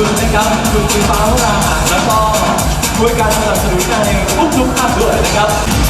คุณนะครับ คุณคือฟ้าวราหารแล้วก็ช่วยการสนับสนุนในทุกๆภาคด้วยนะครับ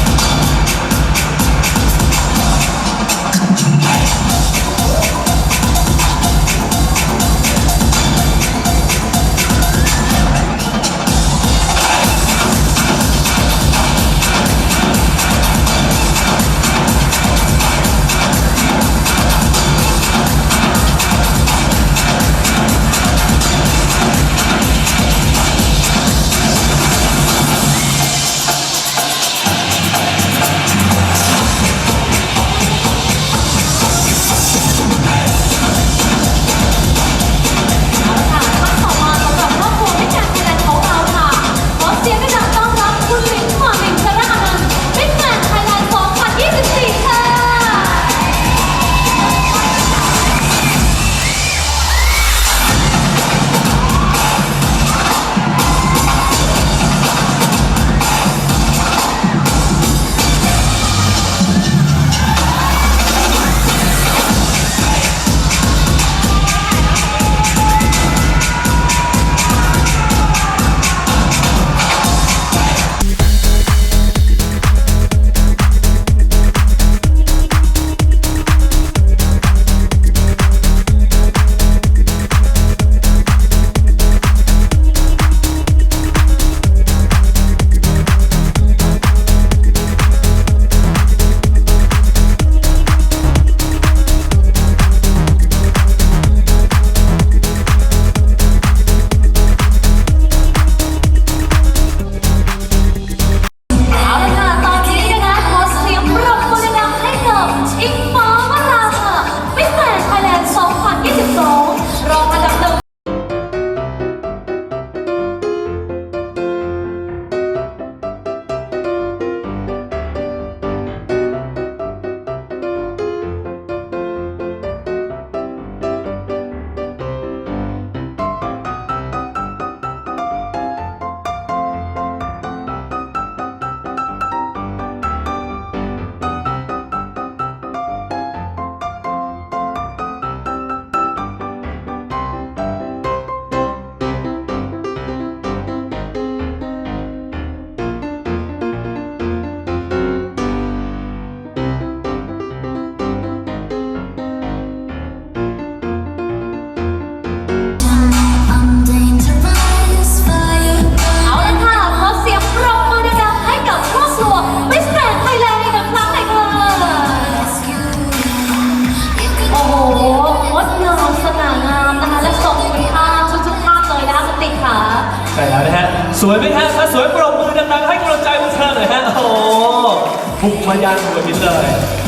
บุกมายันหัวหินเลย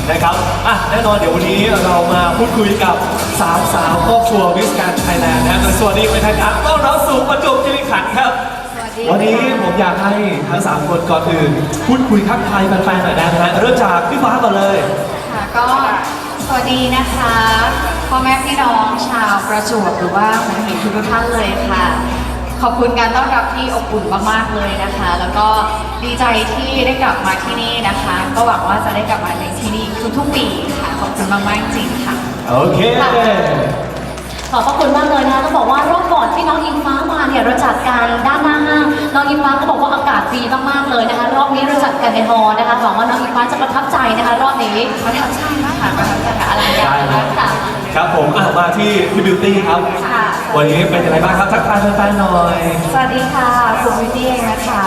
นะครับอะแน่นอนเดี๋ยววันนี้เรามาพูดคุยกับสามสาวครอบครัววิสการไทยแลนด์นะฮะสวัสดีเป็นทางการต้อนรับสู่ประจวบคีรีขันธ์ครับ วันนี้ผมอยากให้ทั้งสามคนก่อนอื่นพูดคุยทักทายแฟนๆหน่อยได้นะฮะเริ่มจากพี่ฟ้าก่อนเลย ค่ะก็สวัสดีนะคะพ่อแม่พี่น้องชาวประจวบหรือว่าหัวหินทุกท่านเลยค่ะ ขอบคุณการต้อนรับที่อบอุ่นมากๆเลยนะคะ แล้วก็ดีใจที่ได้กลับมาที่นี่นะคะ ก็หวังว่าจะได้กลับมาในที่นี่ทุกๆปีค่ะ ขอบคุณมากๆจริงๆค่ะ โอเค ขอบพระคุณมากเลยนะคะต้องบอกว่ารอบก่อนที่น้องอิงฟ้ามาเนี่ยเราจัดการด้านหน้าห้างน้องอิงฟ้าก็บอกว่าอากาศดีมากๆเลยนะคะ รอบนี้เราจัดกันในฮอลล์นะคะหวังว่าน้องอิงฟ้าจะประทับใจนะคะรอบนี้ประทับใจมากค่ะประทับใจค่ะอลังการได้ครัมาบกค่ะครับผมอะมาที่พี่บิวตี้ครับค่ะวันนี้เป็นยังไงบ้างครับทักทายแฟนๆหน่อย สวัสดีค่ะคุณวิตี้เองนะคะ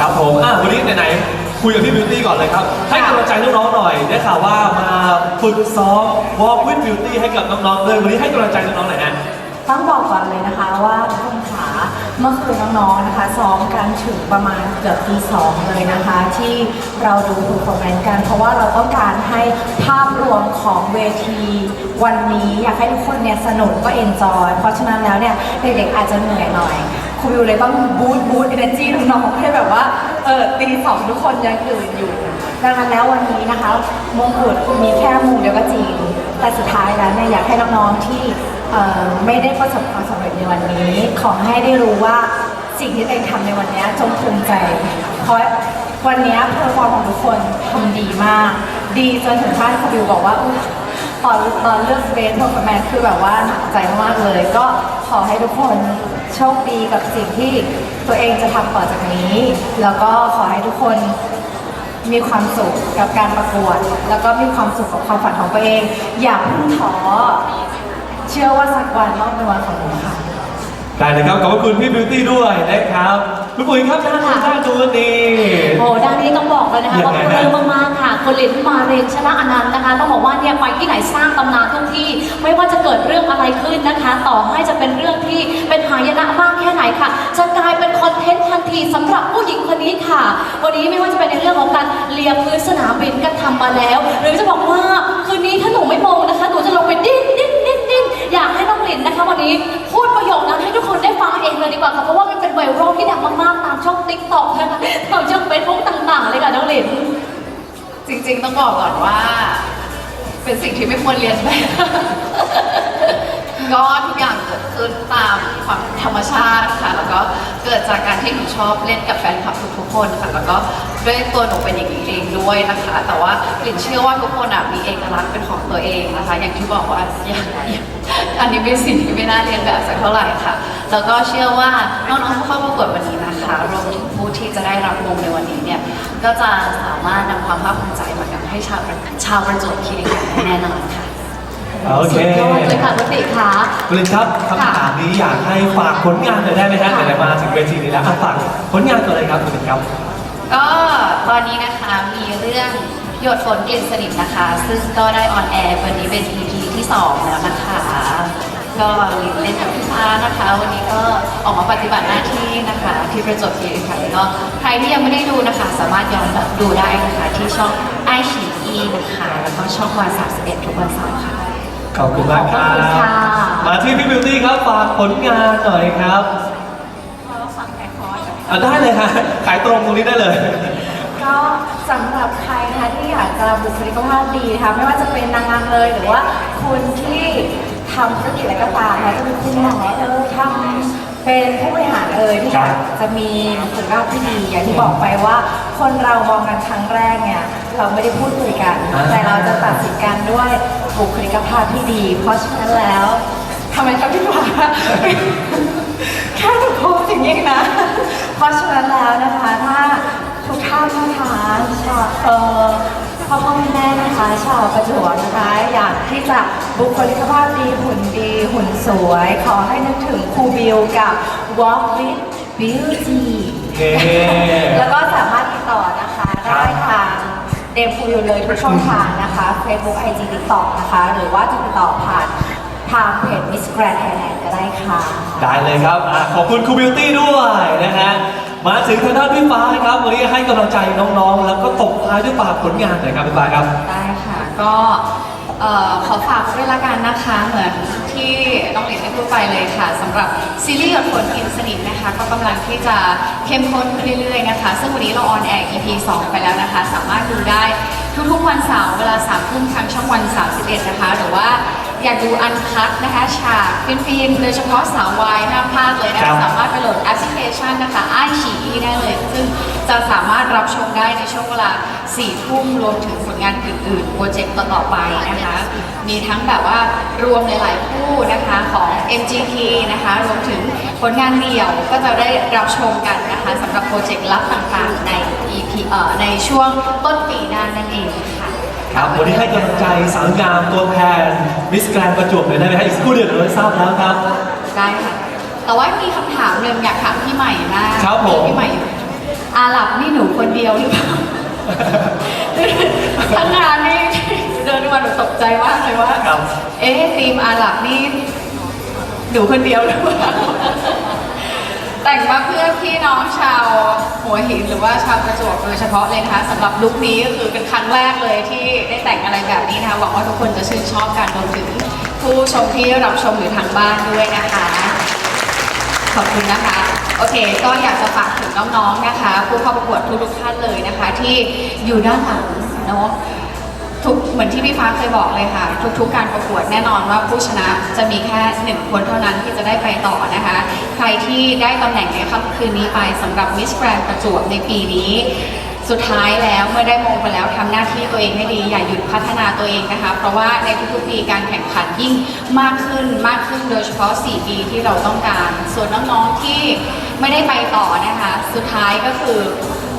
ครับผมอะวันนี้ไหนๆ คุยกับพี่บิวตี้ก่อนเลยครับ ให้กำลังใจน้องๆหน่อย ได้ข่าวว่ามาฝึกซ้อม Walk with Beauty ให้กับน้องๆเลยวันนี้ให้กำลังใจน้องๆหน่อยฮะต้องบอกก่อนเลยนะคะว่าทุกขาเมื่อคืนน้องๆนะคะซ้อมกันถึงประมาณเกือบตีสองเลยนะคะ ที่เราดูถูกคอมเมนต์กัน เพราะว่าเราต้องการให้ภาพรวมของเวที วันนี้อยากให้ทุกคนเนี่ยสนุกก็เอนจอยเพราะฉะนั้นแล้วเนี่ยเด็กๆอาจจะเหนื่อยหน่อยครูวิวเลยต้องบูตบูตเอเนจีน้องๆให้แบบว่า เออตีสองทุกคนยังตื่นอยู่ ดังนั้นแล้ววันนี้นะคะมงกุฎมีแค่มุมเดียวก็จริง แต่สุดท้ายแล้วเนี่ยอยากให้น้องๆที่เอ่อไม่ได้ประสบความสำเร็จในวันนี้ ขอให้ได้รู้ว่าสิ่งที่ตัวเองทำในวันนี้จงภูมิใจ เพราะวันนี้เพอร์ฟอร์มของทุกคนทำดีมาก ดีจนถึงขั้นครูบิวบอกว่าอุ๊ยตอนตอนเลือกเบสโปรแกรมคือแบบว่าหนักใจมากเลย ก็ขอให้ทุกคนโชคดีกับสิ่งที่ ตัวเองจะทำต่อจากนี้ แล้วก็ขอให้ทุกคนมีความสุขกับการประกวด แล้วก็มีความสุขกับความฝันของตัวเอง อย่าเพิ่งท้อเชื่อว่าสักวันต้องเป็นวันของหนูค่ะ ได้เลยครับขอบพระคุณพี่บิวตี้ด้วยนะครับคุณปุ๋ยครับด้านนู้นด้านนู้นนี่โอ้ด้านนี้ต้องบอกเลยนะคะยังว่าไงปฮะลื้มมากๆค่ะ คนลินมาเรนชนะอนันต์นะคะต้องบอกว่าเนี่ยไปที่ไหนสร้างตำนานทุกที่ ไม่ว่าจะเกิดเรื่องอะไรขึ้นนะคะ ต่อให้จะเป็นเรื่องที่เป็นหายนะมากแค่ไหนค่ะ จะกลายเป็นคอนเทนต์ทันทีสำหรับผู้หญิงคนนี้ค่ะ วันนี้ไม่ว่าจะเป็นในเรื่องของการเลียพื้นสนามบินก็ทำมาแล้ว หรือจะบอกว่าคืนนี้ถ้าหนูไม่มองนะคะ บอกก่อนว่า เป็นสิ่งที่ไม่ควรเรียนแบบ ก็ทุกอย่างเกิดขึ้นตามความธรรมชาติค่ะ แล้วก็เกิดจากการที่หนูชอบเล่นกับแฟนคลับทุกๆคนค่ะ แล้วก็ด้วยตัวหนูเป็นอย่างนี้เองด้วยนะคะ แต่ว่าหลินเชื่อว่าทุกคนอะมีเอกลักษณ์เป็นของตัวเองนะคะ อย่างที่บอกว่าอย่างอันนี้เป็นสิ่งที่ไม่น่าเรียนแบบสักเท่าไหร่ค่ะ แล้วก็เชื่อว่าน้องๆผู้เข้าประกวดวันนี้นะคะ รวมถึงผู้ที่จะได้รับมงในวันนี้เนี่ย ก็จะสามารถนำความภาคภูมิใจ ให้ชาวประชาวประจวบคีรีขันธ์ได้แน่นอนค่ะโอเคสุดยอดเลยค่ะคุณติค่ะ คุณลินครับคำถามนี้อยากให้ฝากผลงานหน่อยได้ไหมฮะไหนๆมาถึงเวทีนี้แล้วอะฝากผลงานก่อนเลยครับคุณลินครับ ก็ตอนนี้นะคะมีเรื่องหยดฝนกลิ่นสนิทนะคะ ซึ่งก็ได้ออนแอร์วันนี้เป็น EP ที่ 2 แล้วนะคะ ก็เล่นกับพี่ฟ้านะคะ วันนี้ก็ออกมาปฏิบัติหน้าที่นะคะ ที่ประจวบคีรีขันธ์ก็ใครที่ยังไม่ได้ดูนะคะ สามารถย้อนดูได้นะคะที่ช่องไอชีอีนะคะแล้วก็ช่องวัน31ทุกวันเสาร์ค่ะ ขอบคุณมากครัขอบคุณค่ะ บมาที่พี่บิวตี้ครับฝากผลงานหน่อยครับอะได้เลยฮะขายตรงตรงนี้ได้เลย ก็สำหรับใครนะคะที่อยากจะบุคลิกภาพดีนะคะไม่ว่าจะเป็นนางงามเลยหรือว่าคนที่ ทำธุรกิจอะไรก็ตามนะคะจะเป็นคุณหมอเออทำเป็นผู้บริหารเอ่ยที่ครับ จะมีบุคลิกภาพที่ดีอย่างที่บอกไปว่า คนเรามองกันครั้งแรกเนี่ยเราไม่ได้พูดคุยกันอ่าแต่เราจะตัดสินกันด้วยบุคลิกภาพที่ดี เพราะฉะนั้นแล้วทำไมครับพี่ฟ้า แค่ถูกโพสต์อย่างนี้นะ เพราะฉะนั้นแล้วนะคะถ้าทุกท่านนะคะชาวเอ่อพ่อพ่อแม่แม่นะคะชาวประจวบนะคะอยากที่จะ บุคลิกภาพดีหุ่นดีหุ่นสวย ขอให้นึกถึงครูบิวกับ Walk with Beauty เย้ แล้วก็สามารถติดต่อนะคะ ได้ทางเดมฟูยูเลยทุกช่องทางนะคะ Facebook IG TikTok นะคะ หรือว่าจะติดต่อผ่านทางเพจ Miss Grand Thailand ก็ได้ค่ะ ได้เลยครับอะขอบคุณครูบิวตี้ด้วยนะฮะ มาถึงทางด้านพี่ฟ้าครับ วันนี้ให้กำลังใจน้องๆ แล้วก็ตบท้ายด้วยฝากผลงานหน่อยครับพี่ฟ้าครับ ได้ค่ะ ก็ เอ่อขอฝากด้วยละกันนะคะเหมือนที่น้องหลินได้พูดไปเลยค่ะสำหรับซีรีส์หยดฝนกลินสนิทนะคะ ก็กำลังที่จะเข้มข้นขึ้นเรื่อยๆนะคะ ซึ่งวันนี้เราออนแอร์ EP 2 ไปแล้วนะคะ สามารถดูได้ทุกๆวันเสาร์เวลา3ทุ่มทางช่องวัน 31 นะคะ หรือว่า อยากดูอันคัดนะคะ ฉากฟินๆโดยเฉพาะสาววายห้ามพลาดเลยนะครัคะบ สามารถไปโหลดแอปพลิเคชันนะคะไอฉีอีได้เลย ซึ่งจะสามารถรับชมได้ในช่วงเวลา4ทุ่มรวมถึงผลงานอื่นๆ โปรเจกต์ต่อๆไปนะคะ มีทั้งแบบว่ารวมหลายๆคู่นะคะของ MGK นะคะ รวมถึงผลงานเดี่ยวก็จะได้รับชมกันนะคะสำหรับโปรเจกต์ลับต่างๆใน EP เอ่อในช่วงต้นปีหน้านั่นเองค่ะ ครับวันนี้ให้กำลังใจสาวงามตัวแทนมิสแกรนประจวบหน่อยได้ไหมฮะอีกสักครู่เดียวเราจะทราบแล้วครับ ได้ค่ะ แต่ว่ามีคำถามหนึ่งอยากถามพี่ใหม่มากครับผม พี่ใหม่อยู่อาหลับนี่หนูคนเดียวหรือเปล่า ทั้งงานนี่เดินมาหนูตกใจมากเลยว่า ครับ เอ๊ะทีมอาหลับนี่หนูคนเดียวหรือเปล่า แต่งมาเพื่อพี่น้องชาว หัวหินหรือว่าชาวประจวบโดยเฉพาะเลยนะคะสำหรับลุคนี้ก็คือเป็นครั้งแรกเลยที่ได้แต่งอะไรแบบนี้นะคะหวังว่าทุกคนจะชื่นชอบกันรวมถึงผู้ชมที่รับชมอยู่ทางบ้านด้วยนะคะ ขอบคุณนะคะ โอเค ก็อยากจะฝากถึงน้องๆนะคะ ผู้เข้าประกวดทุกๆท่านเลยนะคะ ที่อยู่ด้านหลังเนาะ ทุกเหมือนที่พี่ฟ้าเคยบอกเลยค่ะ ทุกๆการประกวดแน่นอนว่าผู้ชนะจะมีแค่หนึ่งคนเท่านั้นที่จะได้ไปต่อนะคะ ใครที่ได้ตำแหน่งในค่ำคืนนี้ไปสำหรับมิสแกรนประจวบในปีนี้ สุดท้ายแล้วเมื่อได้มงไปแล้วทำหน้าที่ตัวเองให้ดีอย่าหยุดพัฒนาตัวเองนะคะ เพราะว่าในทุกๆปีการแข่งขันยิ่งมากขึ้นมากขึ้นโดยเฉพาะ 4 ปีที่เราต้องการ ส่วนน้องๆที่ไม่ได้ไปต่อนะคะ สุดท้ายก็คือ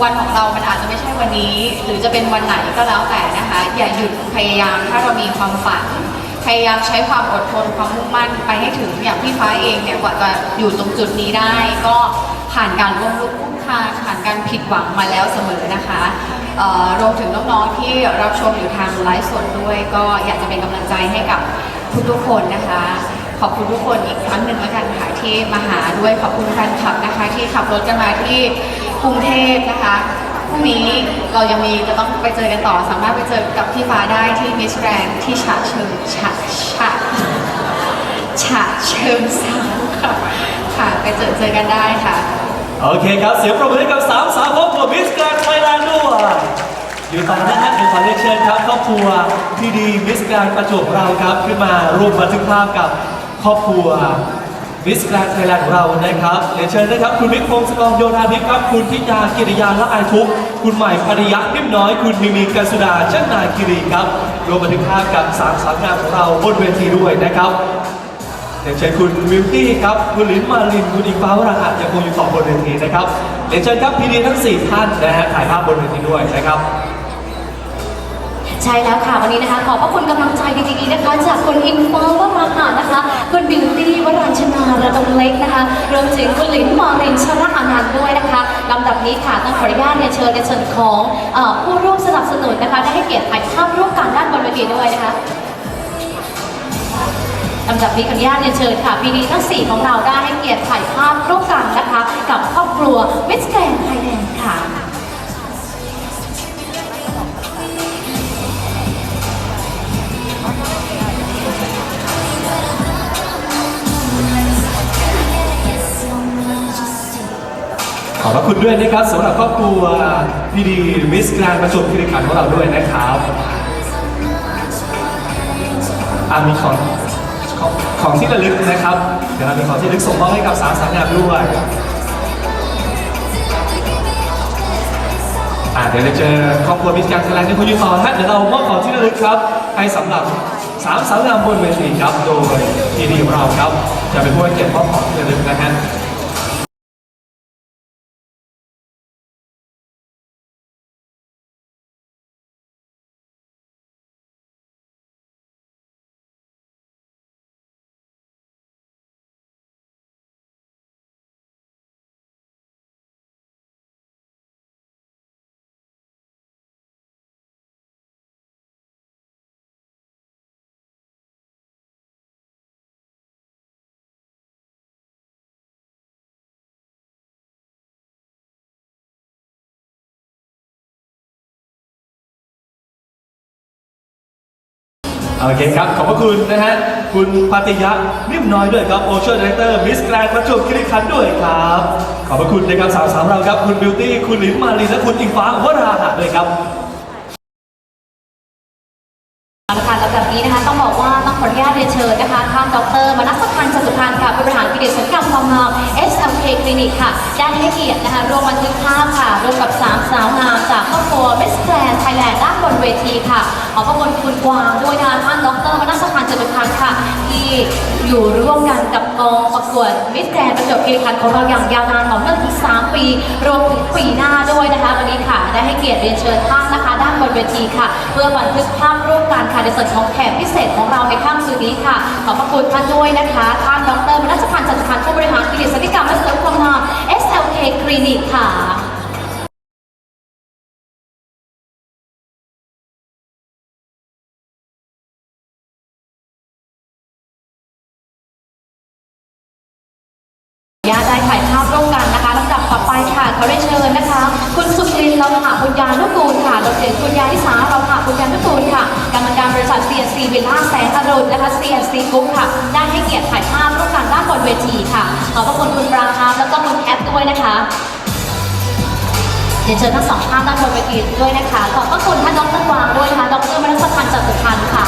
วันของเรามันอาจจะไม่ใช่วันนี้ หรือจะเป็นวันไหนก็แล้วแต่นะคะ อย่าหยุดพยายามถ้าเรามีความฝันพยายามใช้ความอดทนความมุ่งมั่นไปให้ถึงอย่างพี่ฟ้าเองเนี่ยกว่าจะอยู่ตรงจุดนี้ได้ ก็ผ่านการล้มลุ คลุกคลานผ่านการผิดหวังมาแล้วเสมอนะคะเอ่อรวมถึงน้องๆที่รับชมอยู่ทางไลฟ์สดด้วย ก็อยากจะเป็นกำลังใจให้กับทุกๆคนนะคะ ขอบคุณทุกคนอีกครั้งหนึ่งแล้วกันค่ะที่มาหาด้วยขอบคุณแฟนคลับนะคะ ที่ขับรถกันมาที่กรุงเทพนะคะพรุ่งนี้เรายังมีจะต้องไปเจอกันต่อสามารถไปเจอกับพี่ฟ้าได้ที่มิสแกรนที่ฉะเชิงฉะฉะฉะเชิงเซาค่ะค่ะไปเจอเจอกันได้ค่ะ โอเคครับ เสียงปรบมือให้กับสามสาวครอบครัวมิสแกรนด์ไทยแลนด์ด้วยอยู่ต่อนะฮะเดี๋ยวขอเรียนเชิญครับครอบครัวพี่ดีมิสแกรนด์ประจวบเราครับขึ้นมาร่วมบันทึกภาพกับครอบครัวมิสแกรนด์ไทยแลนด์ของเรานะครับเรียนเชิญนะครับ คุณมิกพงศกรโยธาทิพย์ครับ คุณพิยากิริยาละอายทุก คุณใหม่ภริยะนิ่มน้อย คุณมิมีกัสุดาชันนาคิรีครับร่วมบันทึกภาพกับสามสาวงามของเราบนเวทีด้วยนะครับ เชิญคุณวิวตี้ครับคุณลินมาลินคุณอิงฟ้าวราหะยังคงอยู่ต่อบนเวทีนะครับเรียนเชิญครับพีดีทั้ง 4 ท่านนะฮะถ่ายภาพบนเวทีด้วยนะครับ ใช่แล้วค่ะวันนี้นะคะ ขอบพระคุณกำลังใจดีๆนะคะ จากคุณอินเฟอร์ว่ามาหานะคะคุณบิวตี้วรัญชนาระดมเล็กนะคะรวมถึงคุณหลินมอรินชระอนันต์ด้วยนะคะลำดับนี้ค่ะต้องขออนุญาตเรียเชิญในส่วนของผู้ร่วมสนับสนุนนะคะได้ให้เกียรติถ่ายภาพร่วมกันด้านบนเวทีด้วยนะคะ ลำดับนี้ขออนุญาตเรียนเชิญค่ะพีดีทั้ง4ของเราได้ให้เกียรติถ่ายภาพร่วมกันนะคะ กับครอบครัวมิสแกรนไทยแลนด์ค่ะขอบพระคุณด้วยนะครับสำหรับครอบครัวพีดีมิสแกรนประจวบคีรีขันธ์ของเราด้วยนะครับอามีของ ของที่ระลึกนะครับ เดี๋ยวเรามีของที่ระลึกส่งมอบให้กับสามสาวงามด้วยอ่าเดี๋ยวเราเจอครอบครัวมิสแกรนด์ไทยแลนด์ที่คุณยูต่อฮะเดี๋ยวเรามอบของที่ระลึกครับให้สำหรับสามสาวงามบนเวทีครับ โดยทีดีของเราครับ จะเป็นผู้ให้เกียรติมอบของที่ระลึกนะฮะ โอเคครับ ขอบพระคุณนะฮะ คุณปฏิยะนิ่มน้อยด้วยครับ โอเชียนดีเรคเตอร์ มิสแกรนด์ประจวบคีรีขันธ์ด้วยครับ ขอบพระคุณนะครับสาวสามเราครับ คุณบิวตี้ คุณลินมาลีและคุณอิงฟ้าวราหะด้วยครับเอาละค่ะลำดับนี้นะคะต้องบอกว่าต้องขออนุญาตเรียนเชิญนะคะท่านดรมนัสพันธ์จตุพันธ์ค่ะผู้บริหารกิจศัลยกรรมความงาม SLK คลินิกค่ะได้ให้เกียรตินะคะร่วมบันทึกภาพค่ะร่วมกับสามสาวงามจากครอบครัว Miss เวทีค่ะ ขอบพระคุณคุณกวางด้วยนะคะท่านดรมนัสพันธ์จตุพันธ์ค่ะ ที่อยู่ร่วมกันกับกองประกวด Miss Grand ประจวบคีรีขันธ์ของเราอย่างยาวนานต่อเนื่องถึง3ปี รวมถึงปีหน้าด้วยนะคะวันนี้ค่ะ ได้ให้เกียรติเรียนเชิญท่านนะคะ ด้านบนเวทีค่ะ เพื่อบันทึกภาพร่วมกันค่ะในส่วนของแขกพิเศษของเราในค่ำคืนนี้ค่ะ ขอบพระคุณท่านด้วยนะคะท่านดรมนัสพันธ์จันทพันธ์ผู้บริหารคลินิกศัลยกรรมและเสริมความงาม SLK คลินิกค่ะ คุณยานิสาเราค่ะ คุณยานุกูลค่ะ กรรมการบริษัท CNC วิลล่าแสงอรุณนะคะ CNC กรุ๊ปค่ะ ได้ให้เกียรติถ่ายภาพร่วมกันด้านบนเวทีค่ะ ขอบพระคุณคุณปราคาแล้วก็คุณแอปด้วยนะคะ เดี๋ยวเชิญทั้งสองท่านด้านบนเวทีด้วยนะคะ ขอบพระคุณท่านดรวางด้วยนะคะ ดรมนัสพันธ์จตุพันธ์ค่ะ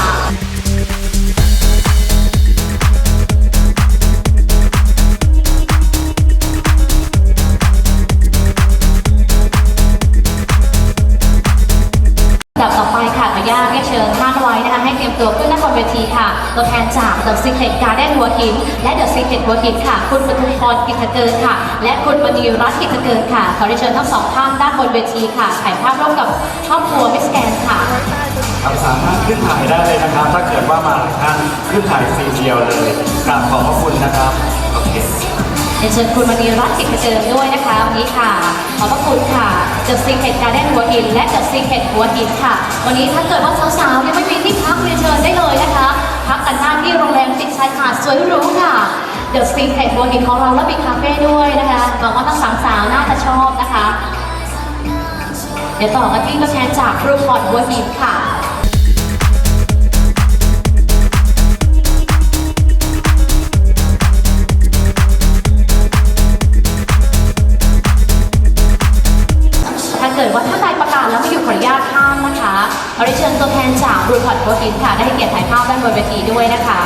เวทีค่ะตัวแทนจาก The Secret Garden หัวหิน และ The Secret หัวหินค่ะ คุณปทุมพรกิจเกินค่ะ และคุณมณีรัตน์กิจเกินค่ะ ขอเรียนเชิญทั้งสองท่านด้านบนเวทีค่ะถ่ายภาพร่วมกับครอบครัวมิสแกนค่ะครับสามารถขึ้นถ่ายได้เลยนะครับ ถ้าเกิดว่ามาหลายท่านขึ้นถ่ายฟรีเดียวเลยกราบขอบพระคุณนะครับ โอเค เรียนเชิญคุณมณีรัตน์กิจเกินด้วยนะคะวันนี้ค่ะ ขอบพระคุณค่ะ The Secret Garden หัวหินและ The Secret หัวหินค่ะ วันนี้ถ้าเกิดว่าสาวๆยังไม่มีที่พักเรียนเชิญได้เลยนะคะ พักกันได้าที่โรงแรมติดชายหาดสวยหรูค่ะ The Secret หัวหินของเราและมีคาเฟ่ด้วยนะคะหวังว่าทั้งสามสาวน่าจะชอบนะคะ เดี๋ยวต่อกันที่ตัวแทนจากรูปพอร์ตหัวหินค่ะ เกิดว่าท่านใดประกาศแล้วไม่อยู่ขออนุญาตข้ามนะคะเราได้เชิญตัวแทนจากบริษัทโบอินค่ะ ได้ให้เกียรติถ่ายภาพด้านบนเวทีด้วยนะคะ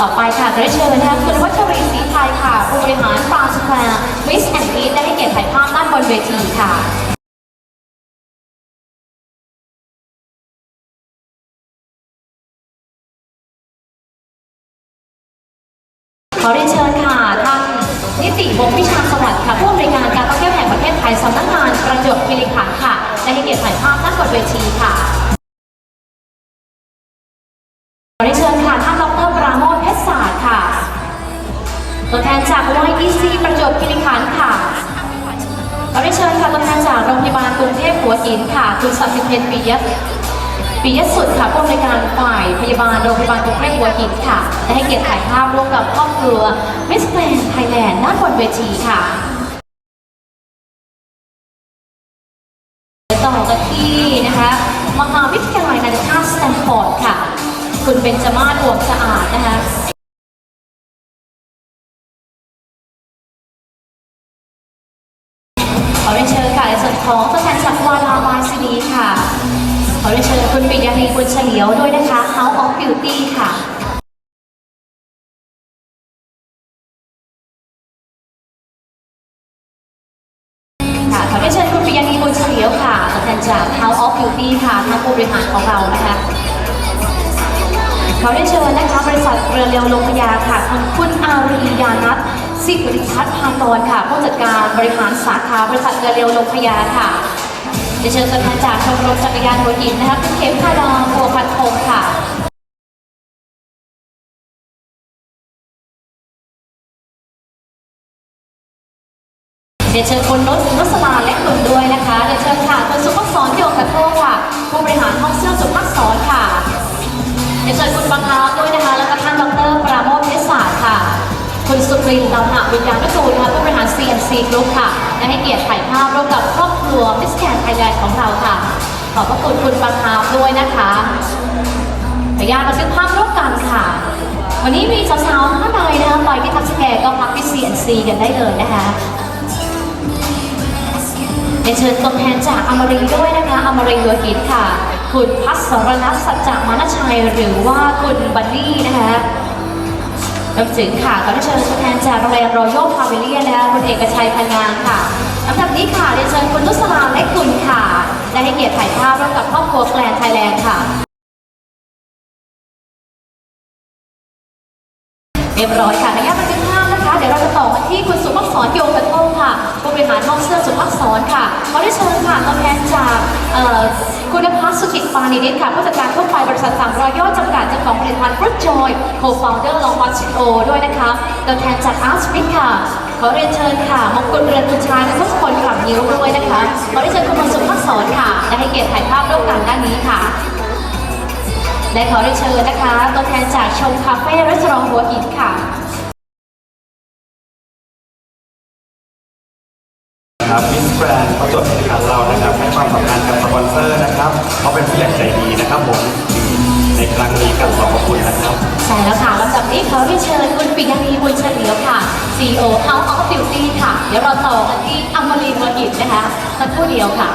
ต่อไปค่ะเราได้เชิญนะคะคุณวัชรีศรีไทยค่ะ ผู้บริหารฟาร์มสแควร์วิสแอนด์พีได้ให้เกียรติถ่ายภาพด้านบนเวทีค่ะ หัวหินค่ะ คุณสัตสิเพนปิยะปิยสุดค่ะผู้อำนวยการฝ่ายพยาบาลโรงพยาบาลกรุงเทพหัวหินค่ะได้ให้เกียรติถ่ายภาพร่วมกับครอบครัวมิสแกรนไทยแลนด์ด้านบนเวทีค่ะต่อกันที่นะคะมหาวิทยาลัยนานาชาติสแตนฟอร์ดค่ะ คุณเบนจมาศอวมสะอาดนะคะ เฉลียวด้วยนะคะ House of Beauty ค่ะค่ะขอเรียนเชิญคุณปิยานีบุญเฉลียวค่ะตัวแทนจาก House of Beauty ค่ะทางผู้บริหารของเรานะคะเขอเรียนเชิญนะคะบริษัทเรือเร็วลงพยาค่ะทางคุณอารียานัทสิริพัฒน์พานกรค่ะผู้จัดการบริหารสาขาบริษัทเรือเร็วลงพยาค่ะ เรียนเชิญตัวแทนจากชมรมจักรยานหัวหินนะคะคุณเข็มพาดาบัวพันธงค่ะเรียนเชิญคุณนุชนุสลาและคุณด้วยนะคะเรียนเชิญค่ะคุณสุภสรโยกกระโทกค่ะ ผู้บริหารห้องเสื้อสุภสรค่ะเรียนเชิญคุณบังคับด้วยนะคะ แล้วก็ท่านดรปราโมทเพชรศาสตร์ค่ะ คุณสุรินลำหะวิญญาณกุลนะคะผู้บริหาร CMC Group ค่ะ และให้เกียรติถ่ายภาพร่วมกับครอบ ครัวมิสแกนไทยแลนด์ของเราค่ะ ขอบพระคุณคุณบังคับด้วยนะคะขออนุญาตบันทึกภาพร่วมกันค่ะ วันนี้มีสาวๆท่านใดนะคะไปที่ทับสแกร์ก็พักที่ CNC กันได้เลยนะคะเรียนเชิญตัวแทนจากอมรินด้วยนะคะอมรินยัวหินค่ะ คุณพัศรนัทสัจจมานชัยหรือว่าคุณบันนี่นะคะรวมถึงค่ะก็ได้เชิญตัวแทนจากโรงแรมรอยัลพาวิเลียนนะคะคุณเอกชัยพันงานค่ะ ลำดับนี้ค่ะเรียนเชิญคุณนุสลาและคุณค่ะ ได้ให้เกียรติถ่ายภาพร่วมกับครอบครัวแกลนไทยแลนด์ค่ะ เรียบร้อยค่ะในย่านบันทึกภาพนะคะ เดี๋ยวเราจะต่อกันที่คุณสุภักษรโยงกระโทงค่ะผู้บริหารห้องเสื้อสุภักษรค่ะขอได้เชิญค่ะตัวแทนจากคุณพัฒสุกิจปานินิตค่ะผู้จัดการทั่วไปบริษัทสามรอยย่อจำกัดเจ้าของผลิตภัณฑ์ฟรุตจอยโคฟาวเดอร์ลองวัตชิโอด้วยนะคะตัวแทนจากอาร์ตสปิทค่ะ ขอเรียนเชิญค่ะมงกุฎเรือนคุณชาและทุกคนกลับนิ้วด้วยนะคะ ขอได้เชิญคุณมนต์สุภักษรค่ะได้ให้เกียรติถ่ายภาพร่วมกันด้านนี้ค่ะ และขอเรียนเชิญนะคะ ตัวแทนจากชมคาเฟ่ร้านหัวหินค่ะครับมิสแกรนประจวบคีรีขันธ์เรานะครับให้ความสำคัญกับสปอนเซอร์นะครับเขาเป็นผู้ใหญ่ใจดีนะครับผม ในครั้งนี้กับขอบพระคุณนะครับ ใช่แล้วค่ะลำดับนี้ขอเรียนเชิญคุณปิยานีบุญเฉลียวค่ะ CEO House of Beauty ค่ะ เดี๋ยวเราต่อกันที่อมรินทร์วกิจนะคะสักครู่เดียวค่ะ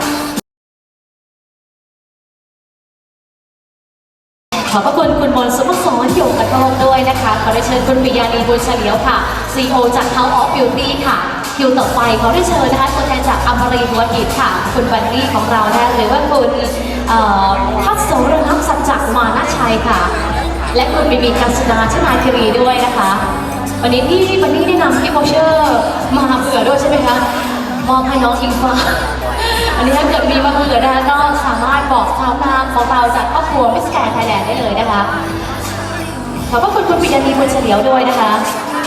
ขอบพระคุณคุณมนต์สุภสรอยู่กระโทกด้วยนะคะ ขอได้เชิญคุณปิยานีบุญเฉลียวค่ะ CEO จาก House of Beauty ค่ะ คิวต่อไปขอได้เชิญนะคะตัวแทนจากอมรินทร์วกิจค่ะ คุณบันนี่ของเรานะคะหรือว่าคุณ เเอ่อพัฒโรนักสัจจมานาชัยค่ะ และคุณบีบีกัญชนาชนาคิรีด้วยนะคะ วันนี้พี่วันนี้ได้นำกิฟต์วอเชอร์มาเผื่อด้วยใช่ไหมคะมอบให้น้องอิงฟ้าอันนี้ถ้าเกิดมีมาเผื่อนะคะก็สามารถบอกชาวนาของเราจากครอบครัวมิสแกรนไทยแลนด์ได้เลยนะคะขอบพระคุณคุณปิยานีคุณเฉลียวด้วยนะคะ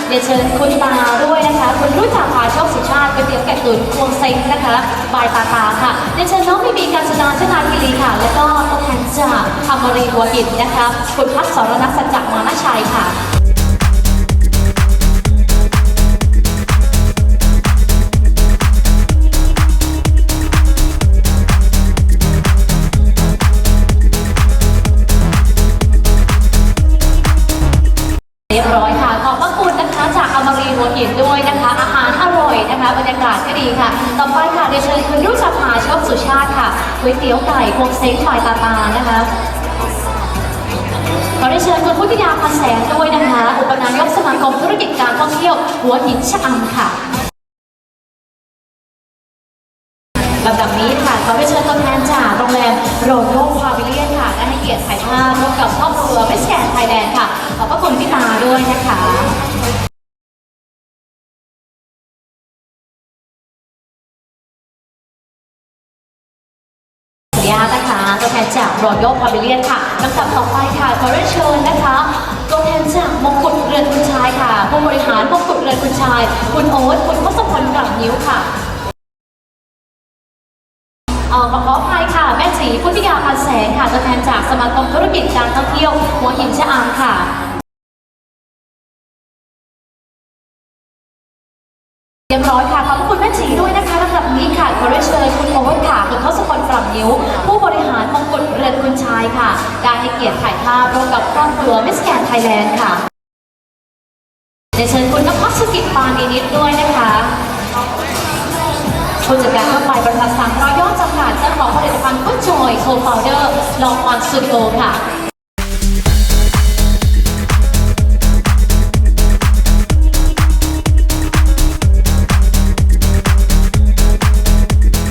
เรียนเชิญคุณตาด้วยนะคะคุณรุ่นจากพาโชคสุชาติเป็นเตี๋ยวแกะตุ๋นควงเซ็งนะคะบายตาตาค่ะเรียนเชิญน้องบีบีการชนาชนาคิรีค่ะ แล้วก็ตัวแทนจากอมรีหัวหินนะคะคุณพัฒสรนักสัจจมานาชัยค่ะเรียบร้อยค่ะ หัวหินด้วยนะคะ อาหารอร่อยนะคะบรรยากาศก็ดีค่ะ ต่อไปค่ะเดี๋ยวเชิญคุณรุ่งสภาโชคสุชาติค่ะก๋วยเตี๋ยวไก่คงเซ็งฝ่ายตาตานะคะขอได้เชิญคุณพุทธิยาพันแสงด้วยนะคะอุปนายกสมาคมธุรกิจการท่องเที่ยวหัวหินชะอำค่ะลำดับนี้ค่ะขอได้เชิญตัวแทนจากโรงแรมโรโยพาวิเลียนค่ะได้ให้เกียรติถ่ายภาพร่วมกับครอบครัวมิสแกนไทยแลนด์ค่ะขอบพระคุณพี่ตาด้วยนะคะ จากรอยัลพาวิเลียนค่ะลำดับต่อไปค่ะขอเรียนเชิญนะคะตัวแทนจากมงกุฎเรือนคุณชายค่ะผู้บริหารมงกุฎเรือนคุณชาย คุณโอ๊ตคุณทศพลกลับนิ้วค่ะเอ่อขออภัยค่ะแม่จีพุทธิยาพันแสงค่ะตัวแทนจากสมาคมธุรกิจการท่องเที่ยวหัวหินชะอำค่ะเรียบร้อยค่ะขอบคุณแม่จีด้วยนะคะลำดับนี้ค่ะขอเรียนเชิญคุณโอ๊ตค่ะคุณทศพลกลับนิ้วผู้บริหาร เรือนคุณชายค่ะ ได้ให้เกียรติถ่ายภาพร่วมกับครอบครัวมิสแกนไทยแลนด์ค่ะในเชิญคุณนภัสสกิจปานีนิดด้วยนะคะผู้จัดการทั่วไปบริษัทสามร้อยยอดจำกัดเจ้าของผลิตภัณฑ์กุ้นจอยโคฟาวเดอร์ลองออนสตูดิโอค่ะ